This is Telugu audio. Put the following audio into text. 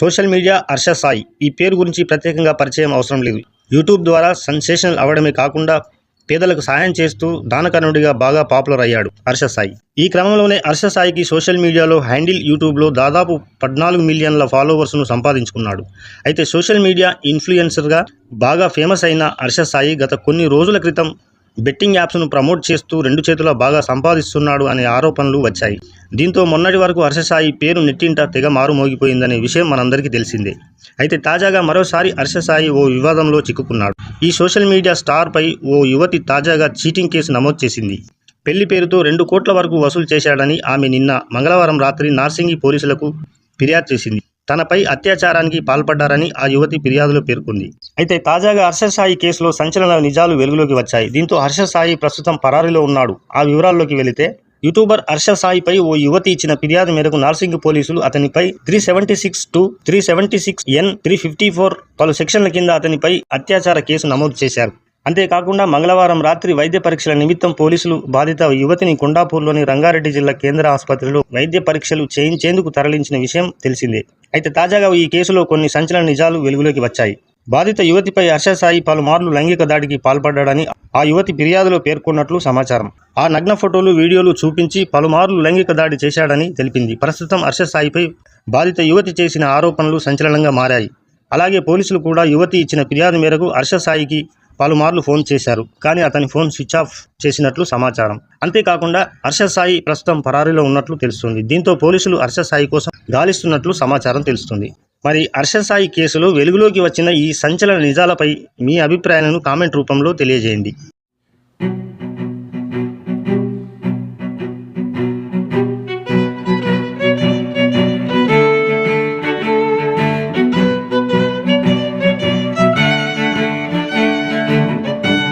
Social media Harsha Sai. ఈ పేరు గురించి ప్రత్యేకంగా పరిచయం అవసరం లేదు. యూట్యూబ్ ద్వారా సెన్సేషనల్ అవడమే కాకుండా పేదలకు సాయం చేస్తూ దానకర్ణుడిగా బాగా పాపులర్ అయ్యాడు హర్ష సాయి. ఈ క్రమంలోనే హర్ష సాయికి సోషల్ మీడియాలో హ్యాండిల్ యూట్యూబ్లో దాదాపు పద్నాలుగు మిలియన్ల ఫాలోవర్స్ను సంపాదించుకున్నాడు. అయితే సోషల్ మీడియా ఇన్ఫ్లుయెన్సర్గా బాగా ఫేమస్ అయిన హర్ష సాయి గత కొన్ని రోజుల క్రితం బెట్టింగ్ యాప్స్ను ప్రమోట్ చేస్తూ రెండు చేతుల బాగా సంపాదిస్తున్నాడు అనే ఆరోపణలు వచ్చాయి. దీంతో మొన్నటి వరకు హర్షసాయి పేరు నెట్టింట తెగ మారుమోగిపోయిందనే విషయం మనందరికీ తెలిసిందే. అయితే తాజాగా మరోసారి హర్షసాయి ఓ వివాదంలో చిక్కుకున్నాడు. ఈ సోషల్ మీడియా స్టార్పై ఓ యువతి తాజాగా చీటింగ్ కేసు నమోదు చేసింది. పెళ్ళి పేరుతో రెండు కోట్ల వరకు వసూలు చేశాడని ఆమె నిన్న మంగళవారం రాత్రి నార్సింగి పోలీసులకు ఫిర్యాదు చేసింది. తనపై అత్యాచారానికి పాల్పడ్డారని ఆ యువతి ఫిర్యాదులో పేర్కొంది. అయితే తాజాగా హర్ష సాయి కేసులో సంచలన నిజాలు వెలుగులోకి వచ్చాయి. దీంతో హర్ష సాయి ప్రస్తుతం పరారీలో ఉన్నాడు. ఆ వివరాల్లోకి వెళితే యూట్యూబర్ హర్ష సాయిపై ఓ యువతి ఇచ్చిన ఫిర్యాదు మేరకు నార్సింగ్ పోలీసులు అతనిపై three seventy six two three seventy six N three fifty four పలు సెక్షన్ల కింద అతనిపై అత్యాచార కేసు నమోదు చేశారు. అంతేకాకుండా మంగళవారం రాత్రి వైద్య పరీక్షల నిమిత్తం పోలీసులు బాధిత యువతిని కొండాపూర్లోని రంగారెడ్డి జిల్లా కేంద్ర ఆసుపత్రిలో వైద్య పరీక్షలు చేయించేందుకు తరలించిన విషయం తెలిసిందే. అయితే తాజాగా ఈ కేసులో కొన్ని సంచలన నిజాలు వెలుగులోకి వచ్చాయి. బాధిత యువతిపై హర్షసాయి పలుమార్లు లైంగిక దాడికి పాల్పడ్డాడని ఆ యువతి ఫిర్యాదులో పేర్కొన్నట్లు సమాచారం. ఆ నగ్న ఫోటోలు వీడియోలు చూపించి పలుమార్లు లైంగిక దాడి చేశాడని తెలిపింది. ప్రస్తుతం హర్షసాయిపై బాధిత యువతి చేసిన ఆరోపణలు సంచలనంగా మారాయి. అలాగే పోలీసులు కూడా యువతి ఇచ్చిన ఫిర్యాదు మేరకు హర్షసాయికి పలుమార్లు ఫోన్ చేశారు. కానీ అతని ఫోన్ స్విచ్ ఆఫ్ చేసినట్లు సమాచారం. అంతేకాకుండా హర్ష సాయి ప్రస్తుతం పరారీలో ఉన్నట్లు తెలుస్తుంది. దీంతో పోలీసులు హర్ష సాయి కోసం గాలిస్తున్నట్లు సమాచారం తెలుస్తుంది. మరి హర్ష సాయి కేసులో వెలుగులోకి వచ్చిన ఈ సంచలన నిజాలపై మీ అభిప్రాయాలను కామెంట్ రూపంలో తెలియజేయండి.